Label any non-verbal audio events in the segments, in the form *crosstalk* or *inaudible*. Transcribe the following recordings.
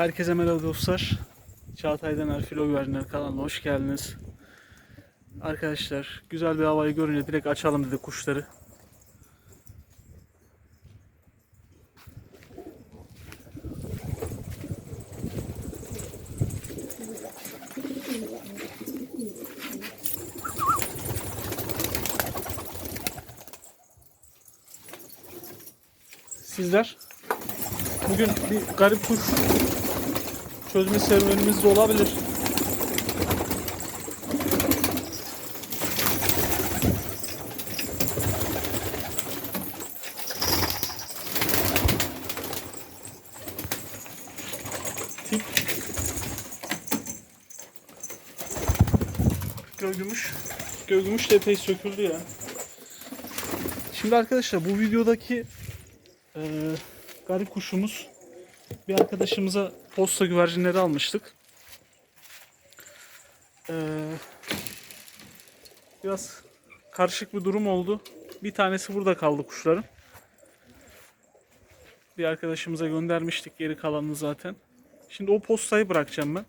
Herkese merhaba dostlar. Çağatay'dan Erfilo Güvercinler kanalına hoş geldiniz. Arkadaşlar güzel bir havayı görünce direkt açalım dedi kuşları. Sizler bugün bir garip kuş çözme serüvenimiz de olabilir. Tip. Gölgümüş. Gölgümüş de epey söküldü ya. Şimdi arkadaşlar bu videodaki eee garip kuşumuz bir arkadaşımıza posta güvercinleri almıştık. Ee, biraz karışık bir durum oldu. Bir tanesi burada kaldı kuşların. Bir arkadaşımıza göndermiştik geri kalanını zaten. Şimdi o postayı bırakacağım ben.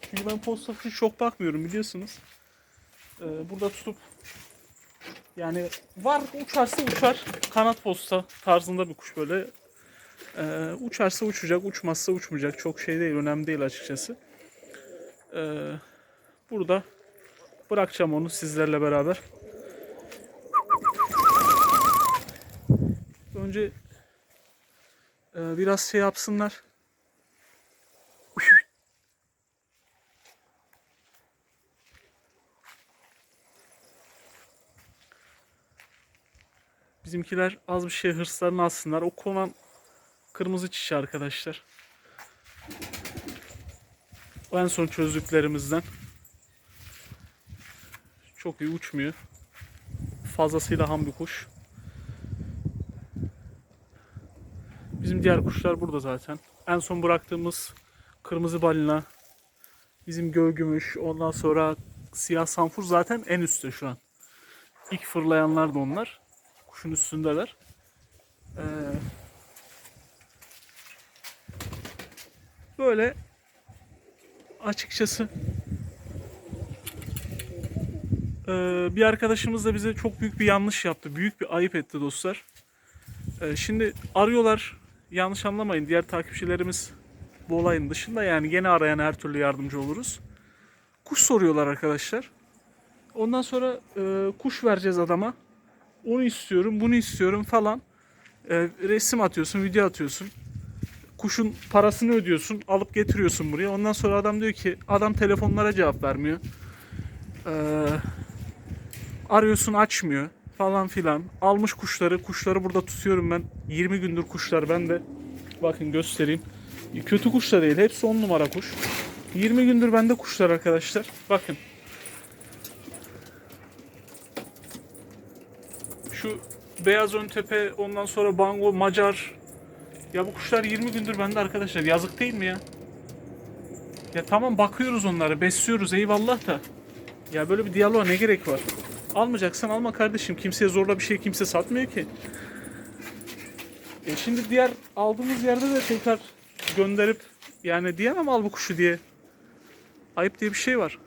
Çünkü ben posta kuşu çok bakmıyorum biliyorsunuz. Ee, burada tutup yani var uçarsa uçar. Kanat posta tarzında bir kuş böyle. Ee, uçarsa uçacak, uçmazsa uçmayacak. Çok şey değil, önemli değil açıkçası. Ee, burada bırakacağım onu sizlerle beraber. Önce e, biraz şey yapsınlar. Bizimkiler az bir şey hırslarını alsınlar. O konan Kırmızı çiçeği arkadaşlar. En son çözdüklerimizden. Çok iyi uçmuyor. Fazlasıyla ham bir kuş. Bizim diğer kuşlar burada zaten. En son bıraktığımız kırmızı balina, bizim gölgümüş, ondan sonra siyah sanfur zaten en üstte şu an. İlk fırlayanlar da onlar. Kuşun üstündeler. Ee, böyle açıkçası eee, bir arkadaşımız da bize çok büyük bir yanlış yaptı. Büyük bir ayıp etti dostlar. Eee, şimdi arıyorlar. Yanlış anlamayın. Diğer takipçilerimiz bu olayın dışında yani gene arayan her türlü yardımcı oluruz. Kuş soruyorlar arkadaşlar. Ondan sonra eee, kuş vereceğiz adama. Onu istiyorum, bunu istiyorum falan. Resim atıyorsun, video atıyorsun kuşun parasını ödüyorsun, alıp getiriyorsun buraya. Ondan sonra adam diyor ki adam telefonlara cevap vermiyor. Ee, arıyorsun açmıyor falan filan. Almış kuşları, kuşları burada tutuyorum ben. 20 gündür kuşlar ben de. Bakın göstereyim. Kötü kuş da değil, hepsi 10 numara kuş. 20 gündür bende kuşlar arkadaşlar. Bakın. Şu beyaz ön tepe, ondan sonra bango, macar, ya bu kuşlar 20 gündür bende arkadaşlar. Yazık değil mi ya? Ya tamam bakıyoruz onlara, besliyoruz eyvallah da. Ya böyle bir diyaloğa ne gerek var? Almayacaksan alma kardeşim. Kimseye zorla bir şey kimse satmıyor ki. E şimdi diğer aldığımız yerde de tekrar gönderip yani diyemem al bu kuşu diye. Ayıp diye bir şey var.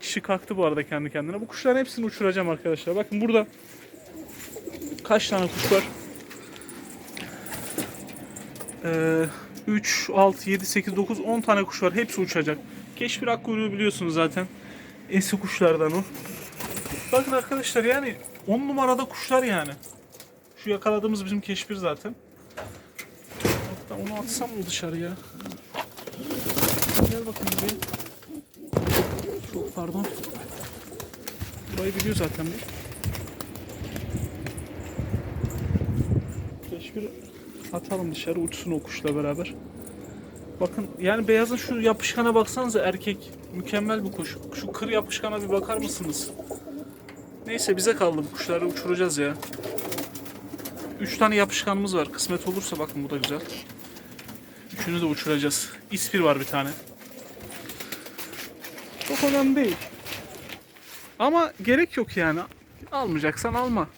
Kişi kalktı bu arada kendi kendine. Bu kuşların hepsini uçuracağım arkadaşlar. Bakın burada kaç tane kuş var? Ee, 3, 6, 7, 8, 9, 10 tane kuş var. Hepsi uçacak. Keşfir akkuyruğu biliyorsunuz zaten. Eski kuşlardan o. Bakın arkadaşlar yani 10 numarada kuşlar yani. Şu yakaladığımız bizim keşfir zaten. Hatta onu atsam mı dışarıya? Gel bakın buraya. Çok pardon. Burayı biliyor zaten bir. Keşfir atalım dışarı uçsun o kuşla beraber. Bakın yani beyazın şu yapışkana baksanıza erkek. Mükemmel bir kuş. Şu kır yapışkana bir bakar mısınız? Neyse bize kaldı bu kuşları uçuracağız ya. 3 tane yapışkanımız var. Kısmet olursa bakın bu da güzel. Üçünü de uçuracağız. İspir var bir tane. Çok önemli değil. Ama gerek yok yani. Almayacaksan alma.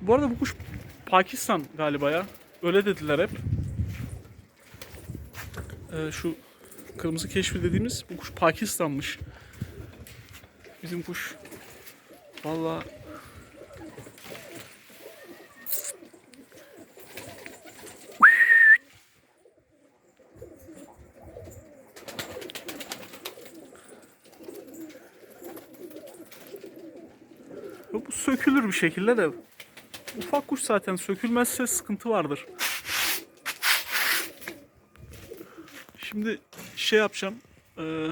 Bu arada bu kuş Pakistan galiba ya. Öyle dediler hep. Ee, şu kırmızı keşfi dediğimiz bu kuş Pakistan'mış. Bizim kuş vallahi bu sökülür bir şekilde de ufak kuş zaten sökülmezse sıkıntı vardır. Şimdi şey yapacağım. Ee,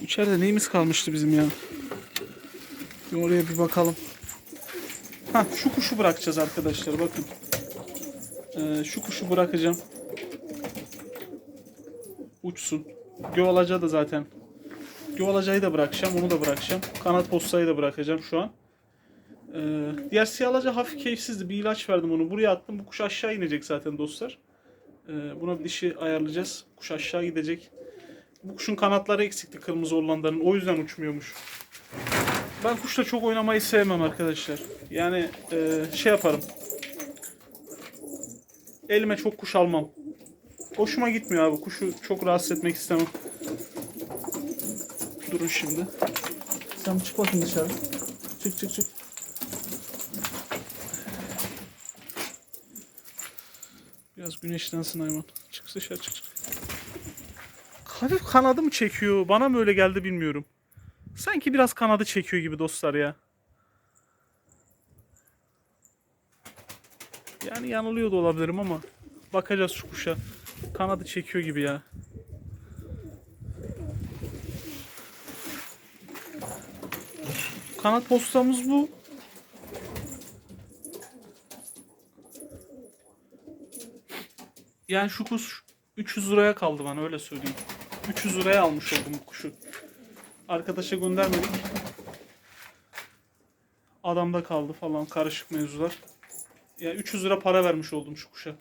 içeride neyimiz kalmıştı bizim ya? Bir oraya bir bakalım. Ha şu kuşu bırakacağız arkadaşlar bakın. Ee, şu kuşu bırakacağım. Uçsun. Gövalacı da zaten. Gövalacayı da bırakacağım. Onu da bırakacağım. Kanat postayı da bırakacağım şu an. Ee, diğer siyahalaca hafif keyifsizdi. Bir ilaç verdim onu. Buraya attım. Bu kuş aşağı inecek zaten dostlar. Ee, buna bir dişi ayarlayacağız. Kuş aşağı gidecek. Bu kuşun kanatları eksikti kırmızı olanların. O yüzden uçmuyormuş. Ben kuşla çok oynamayı sevmem arkadaşlar. Yani e, şey yaparım. Elime çok kuş almam. Hoşuma gitmiyor abi. Kuşu çok rahatsız etmek istemem. Durun şimdi. Sen çık bakayım dışarı. Çık çık çık. Biraz güneşlensin hayvan. Çık dışarı çık çık. Hafif kanadı mı çekiyor? Bana mı öyle geldi bilmiyorum. Sanki biraz kanadı çekiyor gibi dostlar ya. Yani yanılıyor da olabilirim ama bakacağız şu kuşa. Kanadı çekiyor gibi ya. Kanat postamız bu. Yani şu kuş 300 liraya kaldı bana öyle söyleyeyim. 300 liraya almış oldum bu kuşu. Arkadaşa göndermedik. Adamda kaldı falan karışık mevzular. Ya 300 lira para vermiş oldum şu kuşa.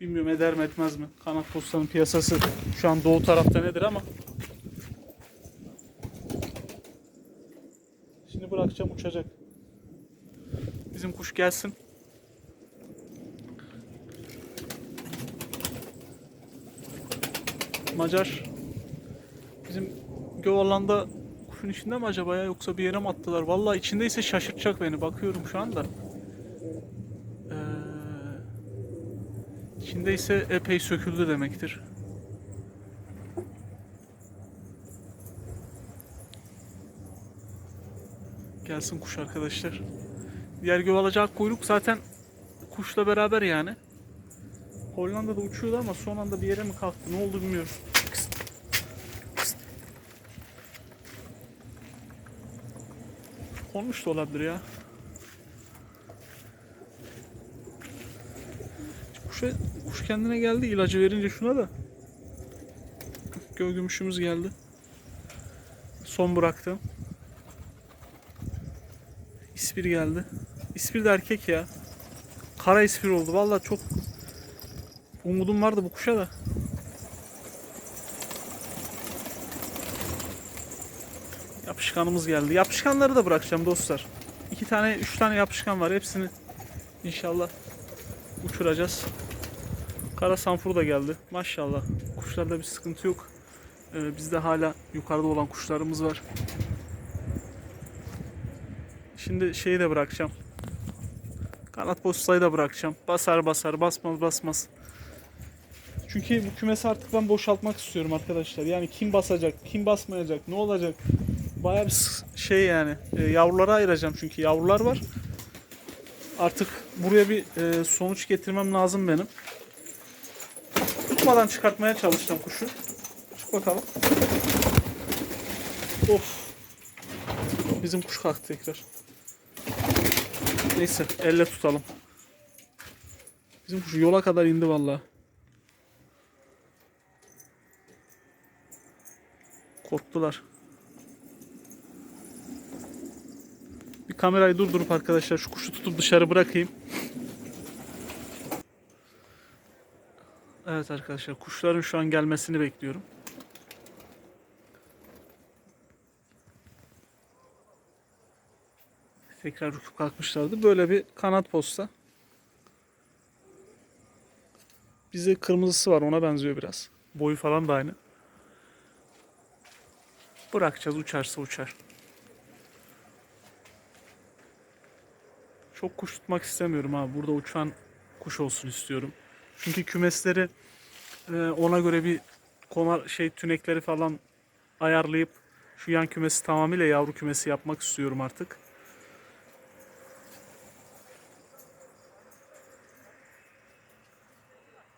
Bilmiyorum eder mi etmez mi? Kanat postanın piyasası şu an doğu tarafta nedir ama. Şimdi bırakacağım uçacak. Bizim kuş gelsin. Macar bizim Gövalanda kuşun içinde mi acaba ya yoksa bir yere mi attılar? Vallahi içindeyse şaşırtacak beni. Bakıyorum şu anda. Ee, içindeyse epey söküldü demektir. Gelsin kuş arkadaşlar. Diğer gövalacı kuyruk zaten kuşla beraber yani. Hollanda'da uçuyordu ama son anda bir yere mi kalktı ne oldu bilmiyorum. Olmuş da olabilir ya. Kuşa, kuş kendine geldi ilacı verince şuna da. Gölgümüşümüz geldi. Son bıraktım. İspir geldi. İspir de erkek ya. Kara ispir oldu. Vallahi çok umudum vardı bu kuşa da. Yapışkanımız geldi. Yapışkanları da bırakacağım dostlar. İki tane, üç tane yapışkan var. Hepsini inşallah uçuracağız. Kara sanfur da geldi. Maşallah. Kuşlarda bir sıkıntı yok. Ee, bizde hala yukarıda olan kuşlarımız var. Şimdi şeyi de bırakacağım. Kanat postayı da bırakacağım. Basar basar, basmaz basmaz. Çünkü bu kümesi artık ben boşaltmak istiyorum arkadaşlar. Yani kim basacak, kim basmayacak, ne olacak? Bayağı bir şey yani. E, yavrulara ayıracağım çünkü yavrular var. Artık buraya bir e, sonuç getirmem lazım benim. Tutmadan çıkartmaya çalıştım kuşu. Çık bakalım. Of. Bizim kuş kalktı tekrar. Neyse elle tutalım. Bizim kuş yola kadar indi vallahi. Korktular. Bir kamerayı durdurup arkadaşlar şu kuşu tutup dışarı bırakayım. Evet arkadaşlar kuşların şu an gelmesini bekliyorum. Tekrar uçup kalkmışlardı. Böyle bir kanat posta. Bize kırmızısı var ona benziyor biraz. Boyu falan da aynı. Bırakacağız uçarsa uçar. Çok kuş tutmak istemiyorum abi. Burada uçan kuş olsun istiyorum. Çünkü kümesleri e, ona göre bir konar şey tünekleri falan ayarlayıp şu yan kümesi tamamıyla yavru kümesi yapmak istiyorum artık.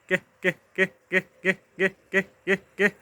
Gel gel gel gel gel gel gel gel gel.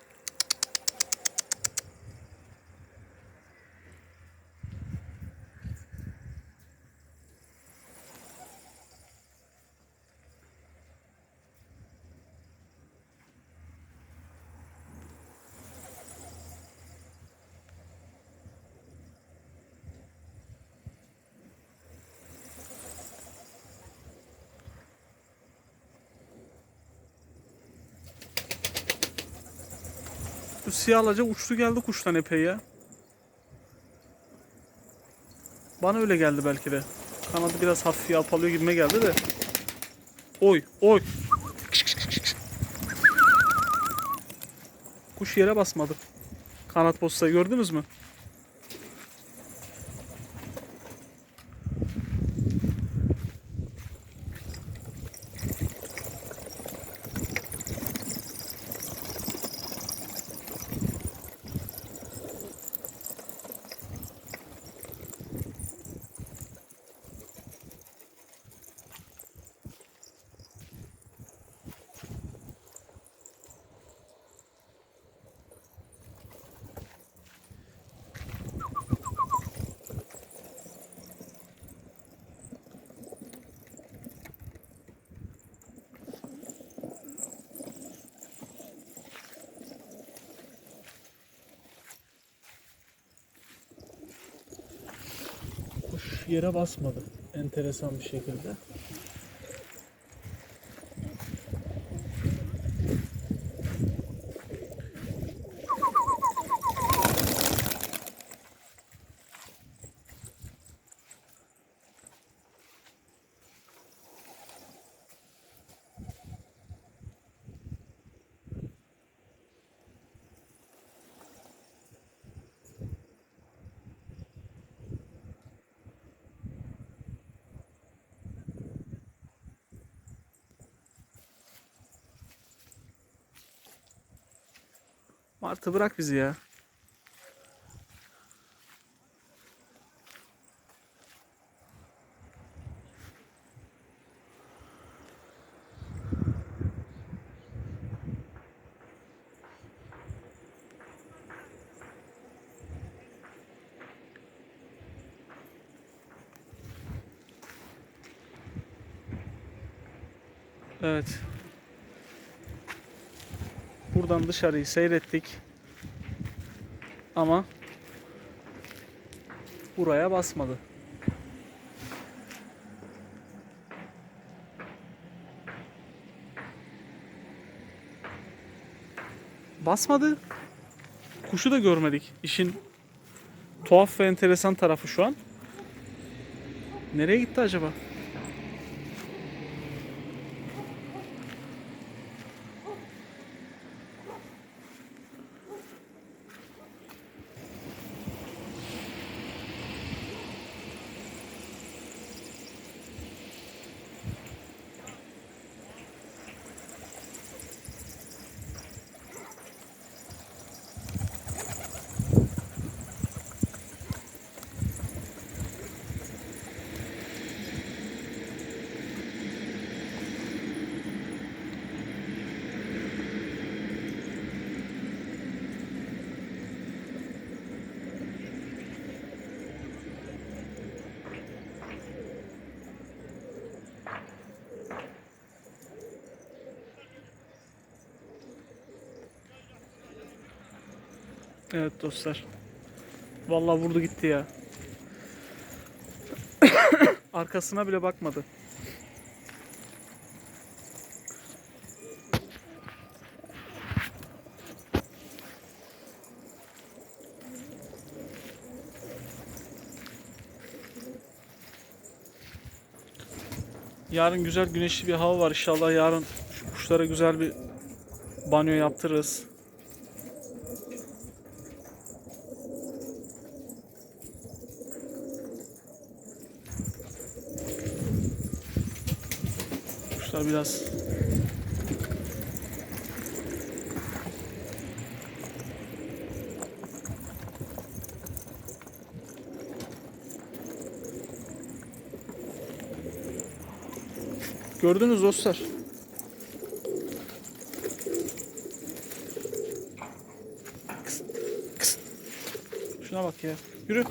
Bu siyah alaca uçtu geldi kuştan epey ya. Bana öyle geldi belki de. Kanadı biraz hafif yalpalıyor gibime geldi de. Oy oy. Kuş yere basmadı. Kanat postayı gördünüz mü? Kuş yere basmadı. Enteresan bir şekilde. Martı bırak bizi ya. Evet. Buradan dışarıyı seyrettik. Ama buraya basmadı. Basmadı. Kuşu da görmedik. İşin tuhaf ve enteresan tarafı şu an. Nereye gitti acaba? Evet dostlar. Vallahi vurdu gitti ya. *coughs* Arkasına bile bakmadı. Yarın güzel güneşli bir hava var inşallah. Yarın kuşlara güzel bir Banyo yaptırırız. Kuşlar biraz Gördünüz dostlar. Şuna bak ya. Yürü.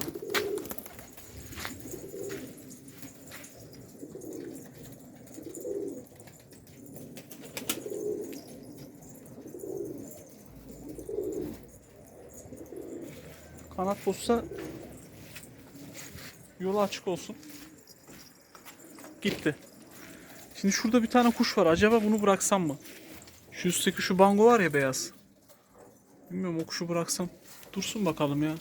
Kanat bozsa yolu açık olsun. Gitti. Şimdi şurada bir tane kuş var. Acaba bunu bıraksam mı? Şu üstteki şu bango var ya beyaz. Bilmiyorum o kuşu bıraksam. Dursun bakalım ya.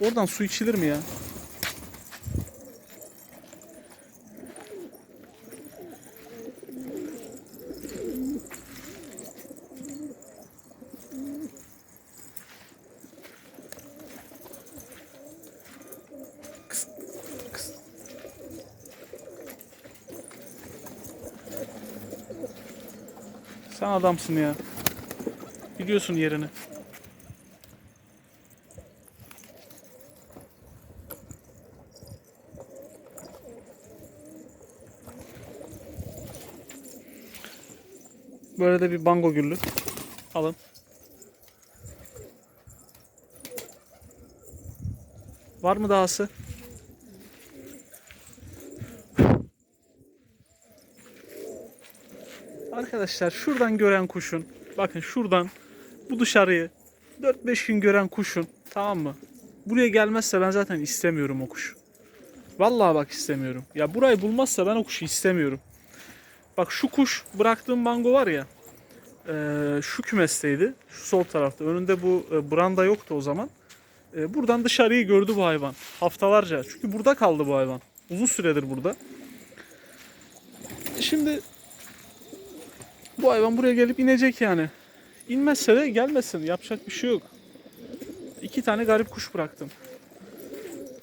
Oradan su içilir mi ya? Sen adamsın ya. Biliyorsun yerini. Böyle de bir bango güllü. Alın. Var mı dahası? Arkadaşlar şuradan gören kuşun bakın şuradan bu dışarıyı 4-5 gün gören kuşun tamam mı? Buraya gelmezse ben zaten istemiyorum o kuşu. Vallahi bak istemiyorum. Ya burayı bulmazsa ben o kuşu istemiyorum. Bak şu kuş bıraktığım mango var ya şu kümesteydi. Şu sol tarafta. Önünde bu branda yoktu o zaman. Buradan dışarıyı gördü bu hayvan. Haftalarca. Çünkü burada kaldı bu hayvan. Uzun süredir burada. Şimdi bu hayvan buraya gelip inecek yani. İnmezse de gelmesin. Yapacak bir şey yok. İki tane garip kuş bıraktım.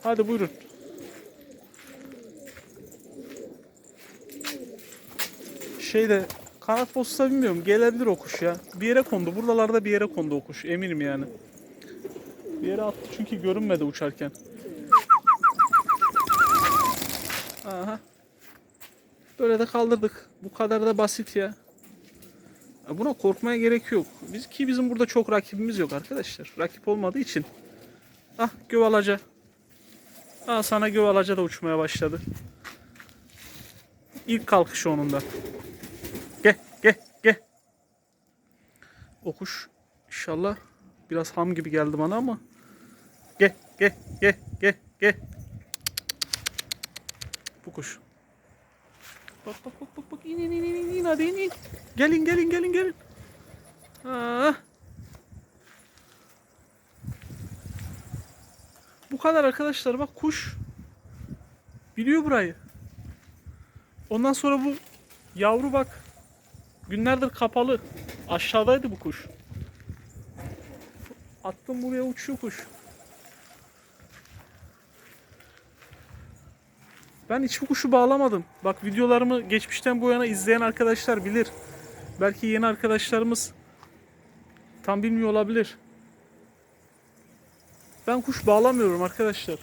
Hadi buyurun. Şeyde kanat bozsa bilmiyorum. Gelebilir o kuş ya. Bir yere kondu. Buralarda bir yere kondu o kuş. Eminim yani. Bir yere attı çünkü görünmedi uçarken. Aha. Böyle de kaldırdık. Bu kadar da basit ya. Buna korkmaya gerek yok. Biz ki bizim burada çok rakibimiz yok arkadaşlar. Rakip olmadığı için. Ah gövalaca. Ah sana gövalaca da uçmaya başladı. İlk kalkışı onun da. Gel gel gel. O kuş inşallah biraz ham gibi geldi bana ama. Gel gel gel gel gel. Bu kuş. Bak bak bak bak bak in in in in in hadi in in. Gelin gelin gelin gelin. Ah. Bu kadar arkadaşlar bak kuş. Biliyor burayı. Ondan sonra bu yavru bak. Günlerdir kapalı. Aşağıdaydı bu kuş. Attım buraya uçuyor kuş. Ben hiçbir kuşu bağlamadım. Bak videolarımı geçmişten bu yana izleyen arkadaşlar bilir. Belki yeni arkadaşlarımız tam bilmiyor olabilir. Ben kuş bağlamıyorum arkadaşlar.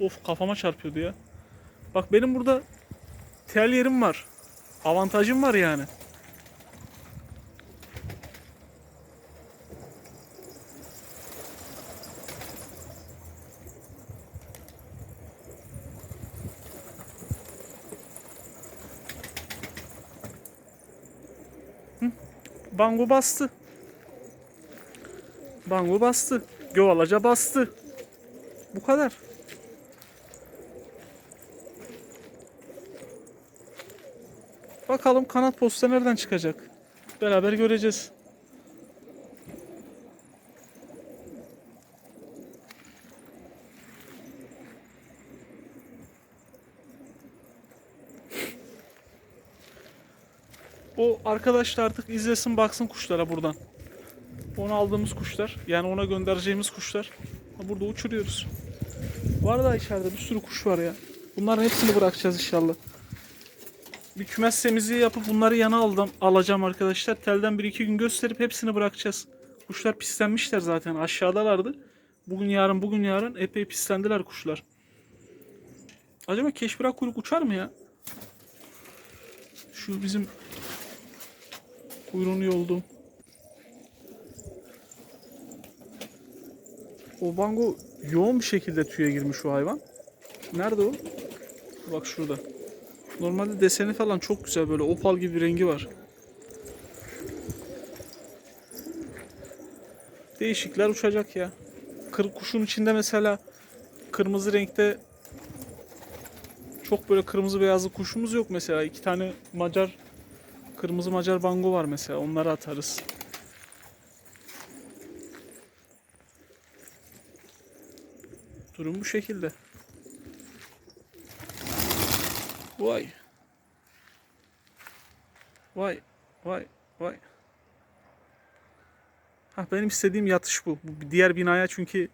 Of kafama çarpıyordu ya. Bak benim burada tel yerim var. Avantajım var yani. Bango bastı. Bango bastı. Gövalaca bastı. Bu kadar. Bakalım kanat posta nereden çıkacak? Beraber göreceğiz. O arkadaş da artık izlesin baksın kuşlara buradan. Onu aldığımız kuşlar. Yani ona göndereceğimiz kuşlar. Burada uçuruyoruz. Var da içeride bir sürü kuş var ya. Bunların hepsini bırakacağız inşallah. Bir kümes temizliği yapıp bunları yana aldım, alacağım arkadaşlar. Telden bir iki gün gösterip hepsini bırakacağız. Kuşlar pislenmişler zaten aşağıdalardı. Bugün yarın bugün yarın epey pislendiler kuşlar. Acaba keşbirak kuyruk uçar mı ya? Şu bizim kuyruğunu yoldum. O bango yoğun bir şekilde tüye girmiş o hayvan. Nerede o? Bak şurada. Normalde deseni falan çok güzel böyle opal gibi bir rengi var. Değişikler uçacak ya. Kır, kuşun içinde mesela kırmızı renkte çok böyle kırmızı beyazlı kuşumuz yok mesela. İki tane Macar kırmızı Macar bango var mesela. Onları atarız. Durum bu şekilde. Vay. Vay. Vay. Vay. Ha benim istediğim yatış bu. Bu diğer binaya çünkü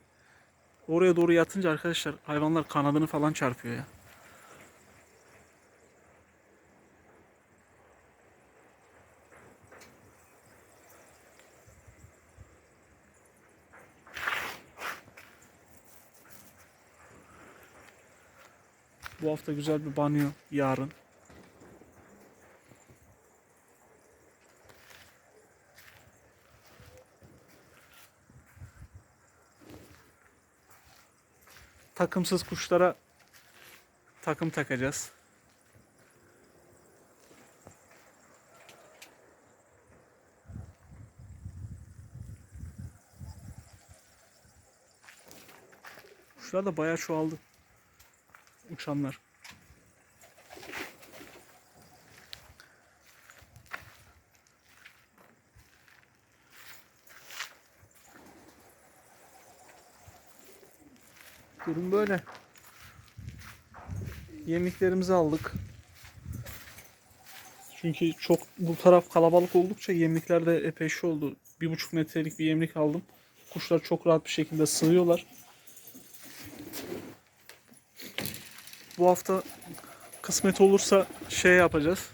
oraya doğru yatınca arkadaşlar hayvanlar kanadını falan çarpıyor ya. Bu hafta güzel bir banyo yarın. Takımsız kuşlara takım takacağız. Kuşlar da bayağı çoğaldı. Uçanlar. Durum böyle. Yemliklerimizi aldık. Çünkü çok bu taraf kalabalık oldukça yemlikler de epey şey oldu. Bir buçuk metrelik bir yemlik aldım. Kuşlar çok rahat bir şekilde sığıyorlar. Bu hafta kısmet olursa şey yapacağız.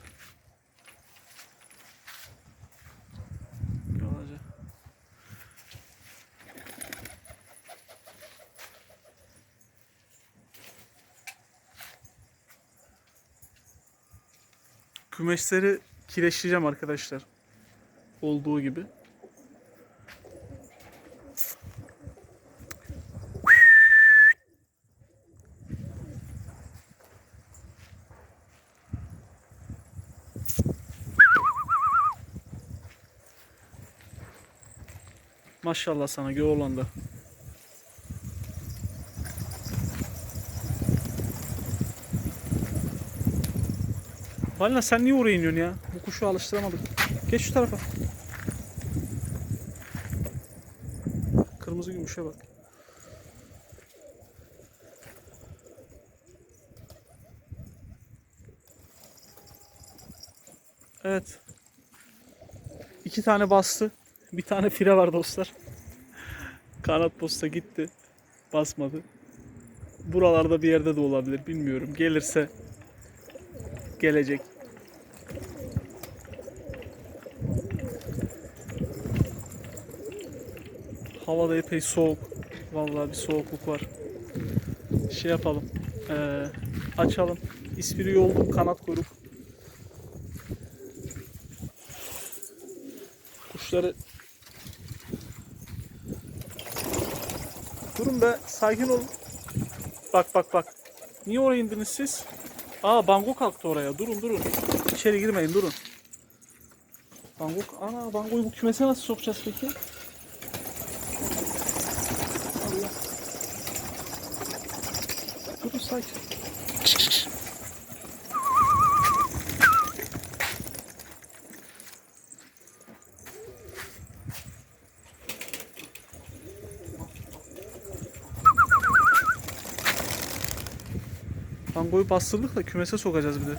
Kümesleri kireçleyeceğim arkadaşlar. Olduğu gibi. Maşallah sana Göğoğlan'da. Valina sen niye oraya iniyorsun ya? Bu kuşu alıştıramadık. Geç şu tarafa. Kırmızı gümüşe bak. Evet. İki tane bastı. Bir tane fire var dostlar. Kanat posta gitti. Basmadı. Buralarda bir yerde de olabilir. Bilmiyorum. Gelirse gelecek. Hava da epey soğuk. Vallahi bir soğukluk var. Şey yapalım. Eee, açalım. İspiri oldum kanat kuyruk. Kuşları Durun be sakin olun. Bak bak bak. Niye oraya indiniz siz? Aa bango kalktı oraya. Durun durun. İçeri girmeyin durun. Bango ana bangoyu bu kümese nasıl sokacağız peki? Allah. Durun sakin. Mangoyu bastırdık da kümese sokacağız bir de.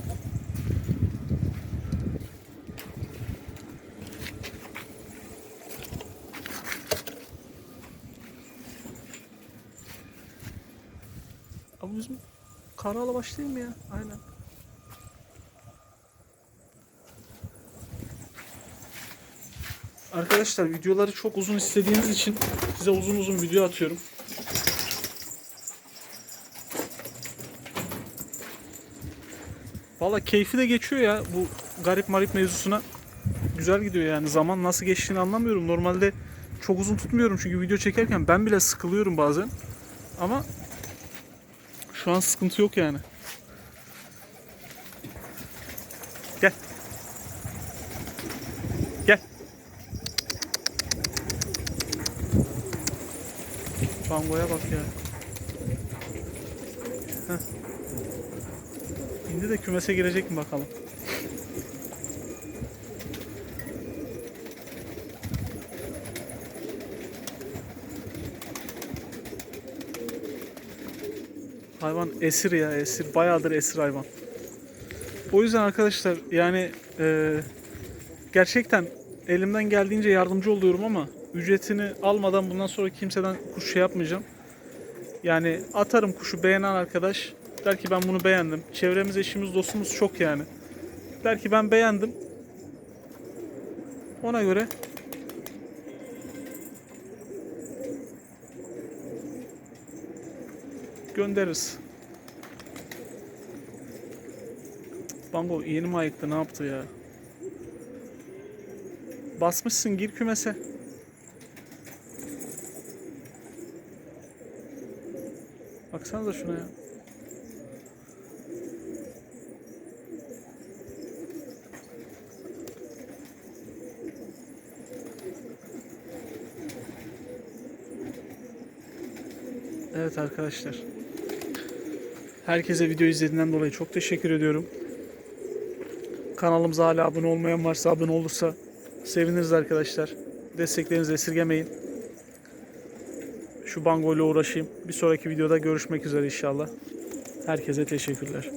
Abi bizim karala başlayayım ya. Aynen. Arkadaşlar videoları çok uzun istediğiniz için size uzun uzun video atıyorum. Valla keyfi de geçiyor ya bu garip marip mevzusuna. Güzel gidiyor yani. Zaman nasıl geçtiğini anlamıyorum. Normalde çok uzun tutmuyorum çünkü video çekerken ben bile sıkılıyorum bazen. Ama şu an sıkıntı yok yani. Gel. Gel. Bangoya bak ya. Heh. İndi de kümese girecek mi bakalım. Hayvan esir ya esir. Bayağıdır esir hayvan. O yüzden arkadaşlar yani e, gerçekten elimden geldiğince yardımcı oluyorum ama ücretini almadan bundan sonra kimseden kuş şey yapmayacağım. Yani atarım kuşu beğenen arkadaş der ki ben bunu beğendim. Çevremiz eşimiz dostumuz çok yani. Der ki ben beğendim. Ona göre göndeririz. Bango yeni mi ayıktı ne yaptı ya? Basmışsın gir kümese. Baksanıza şuna ya. Evet arkadaşlar. Herkese video izlediğinden dolayı çok teşekkür ediyorum. Kanalımıza hala abone olmayan varsa abone olursa seviniriz arkadaşlar. Desteklerinizi esirgemeyin. Şu bango ile uğraşayım. Bir sonraki videoda görüşmek üzere inşallah. Herkese teşekkürler.